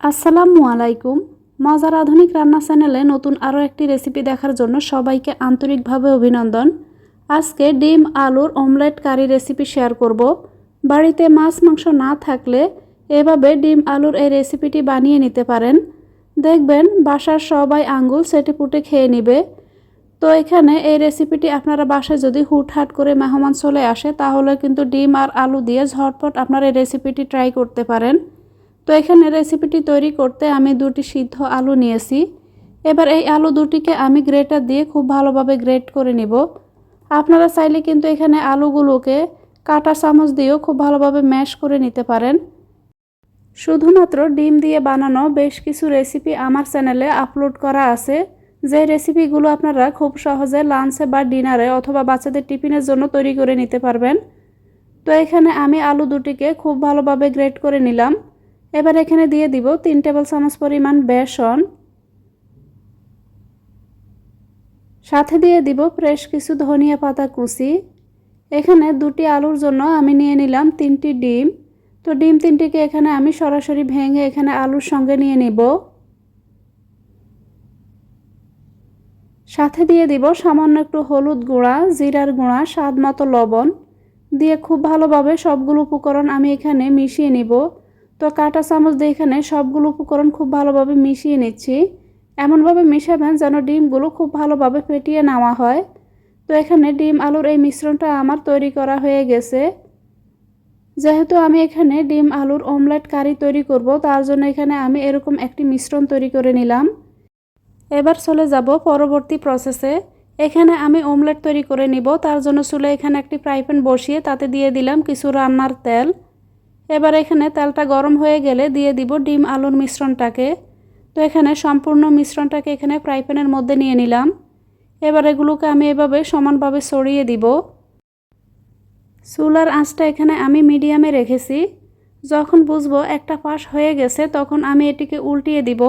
আসসালামু আলাইকুম। মজার আধুনিক রান্না চ্যানেলে নতুন আরও একটি রেসিপি দেখার জন্য সবাইকে আন্তরিকভাবে অভিনন্দন। আজকে ডিম, আলুর অমলেট, কারি রেসিপি শেয়ার করব। বাড়িতে মাছ, মাংস না থাকলে এভাবে ডিম, আলুর এই রেসিপিটি বানিয়ে নিতে পারেন। দেখবেন বাসার সবাই আঙ্গুল সেটে পুটে খেয়ে নিবে। তো এখানে এই রেসিপিটি আপনারা বাসায় যদি হুটহাট করে মেহমান চলে আসে, তাহলে কিন্তু ডিম আর আলু দিয়ে ঝটপট আপনারা এই রেসিপিটি ট্রাই করতে পারেন। তো এখানে রেসিপিটি তৈরি করতে আমি দুটি সিদ্ধ আলু নিয়েছি। এবার এই আলু দুটিকে আমি গ্রেটার দিয়ে খুব ভালোভাবে গ্রেট করে নিব। আপনারা চাইলে কিন্তু এখানে আলুগুলোকে কাটা চামচ দিয়েও খুব ভালোভাবে ম্যাশ করে নিতে পারেন। শুধুমাত্র ডিম দিয়ে বানানো বেশ কিছু রেসিপি আমার চ্যানেলে আপলোড করা আছে। যে রেসিপিগুলো আপনারা খুব সহজে লাঞ্চে বা ডিনারে অথবা বাচ্চাদের টিফিনের জন্য তৈরি করে নিতে পারবেন। তো এখানে আমি আলু দুটিকে খুব ভালোভাবে গ্রেট করে নিলাম। এবার এখানে দিয়ে দিব তিন টেবিল চামচ পরিমাণ বেসন। সাথে দিয়ে দিব ফ্রেশ কিছু ধনিয়া পাতা কুচি। এখানে দুটি আলুর জন্য আমি নিয়ে নিলাম তিনটি ডিম। তো ডিম তিনটিকে এখানে আমি সরাসরি ভেঙে এখানে আলুর সঙ্গে নিয়ে নিব। সাথে দিয়ে দিব সামান্য একটু হলুদ গুঁড়া, জিরার গুঁড়া, স্বাদ মতো লবণ। দিয়ে খুব ভালোভাবে সবগুলো উপকরণ আমি এখানে মিশিয়ে নিব। তো কাটা চামচ দিয়ে এখানে সবগুলো উপকরণ খুব ভালোভাবে মিশিয়ে নিচ্ছি। এমনভাবে মিশাবেন যেন ডিমগুলো খুব ভালোভাবে ফেটিয়ে নেওয়া হয়। তো এখানে ডিম আলুর এই মিশ্রণটা আমার তৈরি করা হয়ে গেছে। যেহেতু আমি এখানে ডিম আলুর অমলেট কারি তৈরি করব, তার জন্য এখানে আমি এরকম একটি মিশ্রণ তৈরি করে নিলাম। এবার চলে যাব পরবর্তী প্রসেসে। এখানে আমি অমলেট তৈরি করে নিব, তার জন্য চুলে এখানে একটি ফ্রাই প্যান বসিয়ে তাতে দিয়ে দিলাম কিছু রান্নার তেল। এবার এখানে তেলটা গরম হয়ে গেলে দিয়ে দিব ডিম আলুর মিশ্রণটাকে। তো এখানে সম্পূর্ণ মিশ্রণটাকে এখানে ফ্রাই প্যানের মধ্যে নিয়ে নিলাম। এবার এগুলোকে আমি এভাবে সমানভাবে ছড়িয়ে দিব। চুলার আঁচটা এখানে আমি মিডিয়ামে রেখেছি। যখন বুঝব একটা পাশ হয়ে গেছে, তখন আমি এটিকে উল্টিয়ে দিব।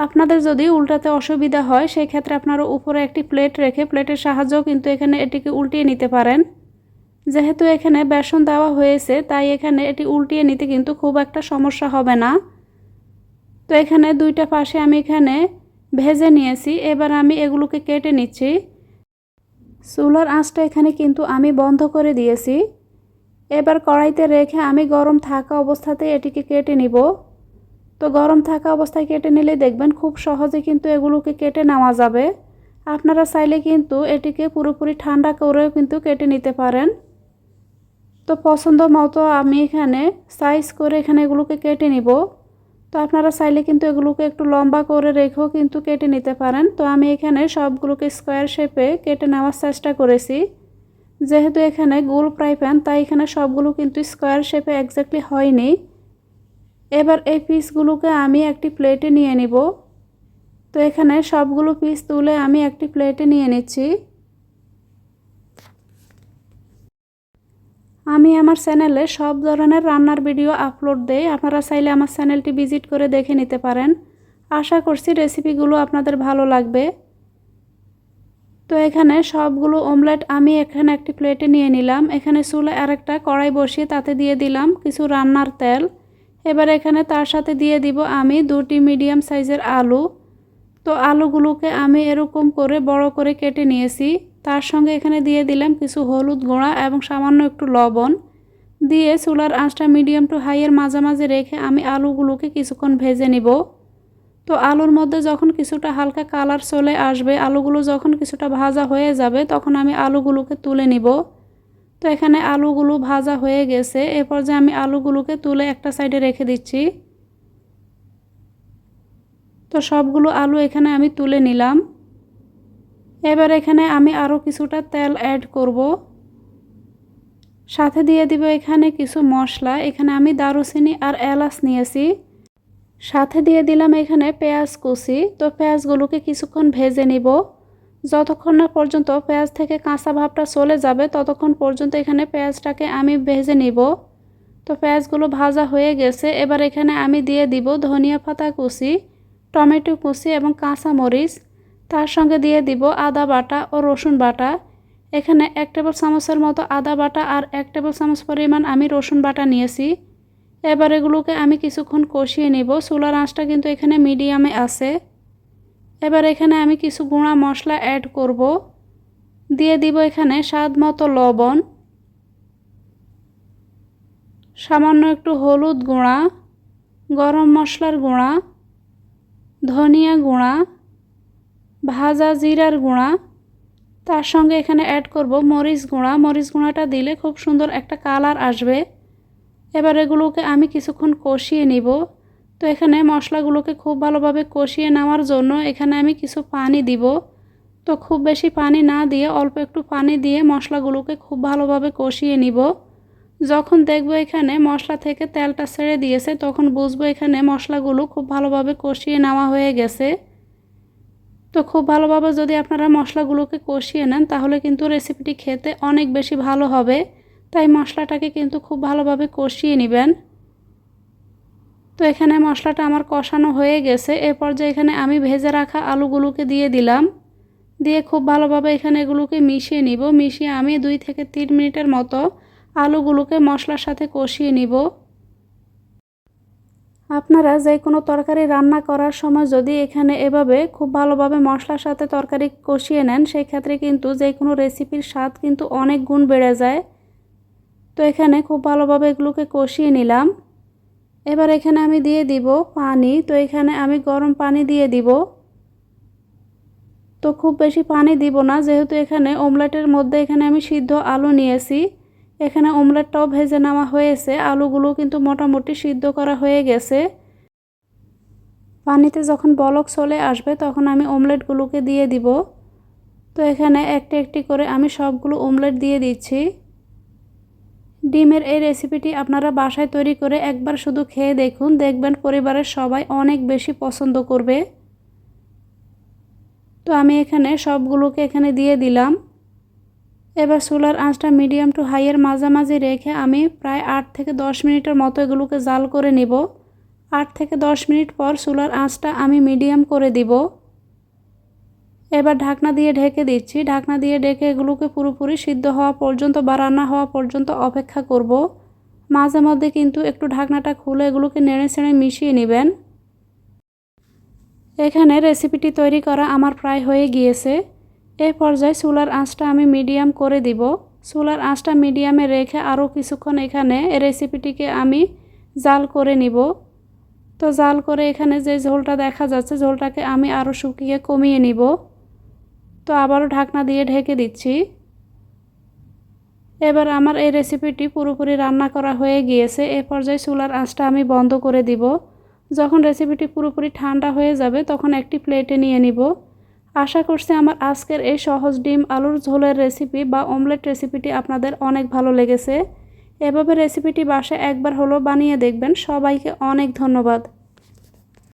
আপনাদের যদি উল্টাতে অসুবিধা হয় সেই ক্ষেত্রে আপনারা উপরে একটি প্লেট রেখে প্লেটের সাহায্যেও কিন্তু এখানে এটিকে উল্টিয়ে নিতে পারেন। যেহেতু এখানে বেসন দেওয়া হয়েছে, তাই এখানে এটি উল্টিয়ে নিতে কিন্তু খুব একটা সমস্যা হবে না। তো এখানে দুইটা পাশে আমি এখানে ভেজে নিয়েছি, এবার আমি এগুলোকে কেটে নিচ্ছি। চুলার আঁচটা এখানে কিন্তু আমি বন্ধ করে দিয়েছি। এবার কড়াইতে রেখে আমি গরম থাকা অবস্থাতে এটিকে কেটে নিব। তো গরম থাকা অবস্থায় কেটে নিলে দেখবেন খুব সহজে কিন্তু এগুলোকে কেটে নেওয়া যাবে। আপনারা চাইলে কিন্তু এটিকে পুরোপুরি ঠান্ডা করেও কিন্তু কেটে নিতে পারেন। তো পছন্দ মতো আমি এখানে সাইজ করে এখানে এগুলোকে কেটে নিব। তো আপনারা চাইলে কিন্তু এগুলোকে একটু লম্বা করে রেখেও কিন্তু কেটে নিতে পারেন। তো আমি এখানে সবগুলোকে স্কোয়ার শেপে কেটে নেওয়ার চেষ্টা করেছি। যেহেতু এখানে গোল ফ্রাই প্যান তাই এখানে সবগুলো কিন্তু স্কোয়ার শেপে একজাক্টলি হয়নি। এবার এই পিসগুলোকে আমি একটি প্লেটে নিয়ে নিব। তো এখানে সবগুলো পিস তুলে আমি একটি প্লেটে নিয়ে নিচ্ছি। আমি আমার চ্যানেলে সব ধরনের রান্নার ভিডিও আপলোড দেই। আপনারা চাইলে আমার চ্যানেলটি ভিজিট করে দেখে নিতে পারেন। আশা করছি রেসিপিগুলো আপনাদের ভালো লাগবে। তো এখানে সবগুলো অমলেট আমি এখানে একটি প্লেটে নিয়ে নিলাম। এখানে চুলে আরেকটা কড়াই বসিয়ে তাতে দিয়ে দিলাম কিছু রান্নার তেল। এবার এখানে তার সাথে দিয়ে দিব আমি দুটি মিডিয়াম সাইজের আলু। তো আলুগুলোকে আমি এরকম করে বড় করে কেটে নিয়েছি। তার সঙ্গে এখানে দিয়ে দিলাম কিছু হলুদ গুঁড়া এবং সামান্য একটু লবণ। দিয়ে চুলার আঁচটা মিডিয়াম টু হাইয়ের মাঝামাঝি রেখে আমি আলুগুলোকে কিছুক্ষণ ভেজে নিব। তো আলুর মধ্যে যখন কিছুটা হালকা কালার চলে আসবে, আলুগুলো যখন কিছুটা ভাজা হয়ে যাবে, তখন আমি আলুগুলোকে তুলে নিব। তো এখানে আলুগুলো ভাজা হয়ে গেছে এরপর যে আমি আলুগুলোকে তুলে একটা সাইডে রেখে দিচ্ছি। তো সবগুলো আলু এখানে আমি তুলে নিলাম। এবার এখানে আমি আরও কিছুটা তেল অ্যাড করব। সাথে দিয়ে দিব এখানে কিছু মশলা। এখানে আমি দারুচিনি আর এলাচ নিয়েছি। সাথে দিয়ে দিলাম এখানে পেঁয়াজ কুচি। তো পেঁয়াজগুলোকে কিছুক্ষণ ভেজে নিব। যতক্ষণ না পর্যন্ত পেঁয়াজ থেকে কাঁচা ভাবটা চলে যাবে, ততক্ষণ পর্যন্ত এখানে পেঁয়াজটাকে আমি ভেজে নিব। তো পেঁয়াজগুলো ভাজা হয়ে গেছে। এবার এখানে আমি দিয়ে দিব ধনিয়া পাতা কুচি, টমেটো কুচি এবং কাঁচা মরিচ তার সঙ্গে দিয়ে দিব আদা বাটা ও রসুন বাটা। এখানে এক টেবিল চামচের মতো আদা বাটা আর এক টেবিল চামচ পরিমাণ আমি রসুন বাটা নিয়েছি। এবার এগুলোকে আমি কিছুক্ষণ কষিয়ে নিব। চুলার আঁচটা কিন্তু এখানে মিডিয়ামে আছে। এবার এখানে আমি কিছু গুঁড়া মশলা অ্যাড করব। দিয়ে দিব এখানে স্বাদ মতো লবণ। সামান্য একটু হলুদ গুঁড়া, গরম মশলার গুঁড়া, ধনিয়া গুঁড়া ভাজা জিরার গুঁড়া। তার সঙ্গে এখানে অ্যাড করব মরিচ গুঁড়া। মরিচ গুঁড়াটা দিলে খুব সুন্দর একটা কালার আসবে। এবার এগুলোকে আমি কিছুক্ষণ কষিয়ে নিব। তো এখানে মশলাগুলোকে খুব ভালোভাবে কষিয়ে নেওয়ার জন্য এখানে আমি কিছু পানি দিব। তো খুব বেশি পানি না দিয়ে, অল্প একটু পানি দিয়ে মশলাগুলোকে খুব ভালোভাবে কষিয়ে নিব। যখন দেখব এখানে মশলা থেকে তেলটা ছেড়ে দিয়েছে, তখন বুঝব এখানে মশলাগুলো খুব ভালোভাবে কষিয়ে নেওয়া হয়ে গেছে। তো খুব ভালোভাবে যদি আপনারা মশলাগুলোকে কষিয়ে নেন, তাহলে কিন্তু রেসিপিটি খেতে অনেক বেশি ভালো হবে। তাই মশলাটাকে কিন্তু খুব ভালোভাবে কষিয়ে নেবেন। তো এখানে মশলাটা আমার কষানো হয়ে গেছে। এ পর্যায়ে এখানে আমি ভেজে রাখা আলুগুলোকে দিয়ে দিলাম। দিয়ে খুব ভালোভাবে এখানে এগুলোকে মিশিয়ে নিব। মিশিয়ে আমি দুই থেকে তিন মিনিটের মতো আলুগুলোকে মশলার সাথে কষিয়ে নিব। আপনারা যে কোনো তরকারি রান্না করার সময় যদি এখানে এভাবে খুব ভালোভাবে মশলার সাথে তরকারি কষিয়ে নেন সেই ক্ষেত্রে কিন্তু যে কোনো রেসিপির স্বাদ কিন্তু অনেক গুণ বেড়ে যায়। তো এখানে খুব ভালোভাবে এগুলোকে কষিয়ে নিলাম। এবার এখানে আমি দিয়ে দিব পানি। তো এখানে আমি গরম পানি দিয়ে দিব। তো খুব বেশি পানি দিব না, যেহেতু এখানে ওমলেটের মধ্যে এখানে আমি সিদ্ধ আলু নিয়েছি। এখানে ওমলেটটাও ভেজে নেওয়া হয়েছে। আলুগুলো কিন্তু মোটামুটি সিদ্ধ করা হয়ে গেছে। পানিতে যখন বলক চলে আসবে, তখন আমি ওমলেটগুলোকে দিয়ে দিব। তো এখানে একটি একটি করে আমি সবগুলো ওমলেট দিয়ে দিচ্ছি। ডিমের এই রেসিপিটি আপনারা বাসায় তৈরি করে একবার শুধু খেয়ে দেখুন। দেখবেন পরিবারের সবাই অনেক বেশি পছন্দ করবে। তো আমি এখানে সবগুলোকে এখানে দিয়ে দিলাম। এবার চুলার আঁচটা মিডিয়াম টু হাইয়ের মাঝামাঝি রেখে আমি প্রায় আট থেকে দশ মিনিটের মতো এগুলোকে জাল করে নিব। আট থেকে দশ মিনিট পর চুলার আঁচটা আমি মিডিয়াম করে দিব। এবার ঢাকনা দিয়ে ঢেকে দিচ্ছি। ঢাকনা দিয়ে ঢেকে এগুলোকে পুরোপুরি সিদ্ধ হওয়া পর্যন্ত বা রান্না হওয়া পর্যন্ত অপেক্ষা করব। মাঝে মধ্যে কিন্তু একটু ঢাকনাটা খুলে এগুলোকে নেড়ে ছেড়ে মিশিয়ে নেবেন। এখানে রেসিপিটি তৈরি করা আমার প্রায় হয়ে গিয়েছে। এ পর্যায়ে চুলার আঁচটা আমি মিডিয়াম করে দিব। চুলার আঁচটা মিডিয়ামে রেখে আরও কিছুক্ষণ এখানে রেসিপিটিকে আমি জাল করে নিব। তো জাল করে এখানে যে ঝোলটা দেখা যাচ্ছে, ঝোলটাকে আমি আরও শুকিয়ে কমিয়ে নিব। তো আবারও ঢাকনা দিয়ে ঢেকে দিচ্ছি। এবার আমার এই রেসিপিটি পুরোপুরি রান্না করা হয়ে গিয়েছে। এ পর্যায়ে চুলার আঁচটা আমি বন্ধ করে দিব। যখন রেসিপিটি পুরোপুরি ঠান্ডা হয়ে যাবে, তখন একটি প্লেটে নিয়ে নিব। আশা করছি আমার আজকের এই সহজ ডিম আলুর ঝোলের রেসিপি বা অমলেট রেসিপিটি আপনাদের অনেক ভালো লেগেছে। এভাবে রেসিপিটি বাসায় একবার হলো বানিয়ে দেখবেন। সবাইকে অনেক ধন্যবাদ।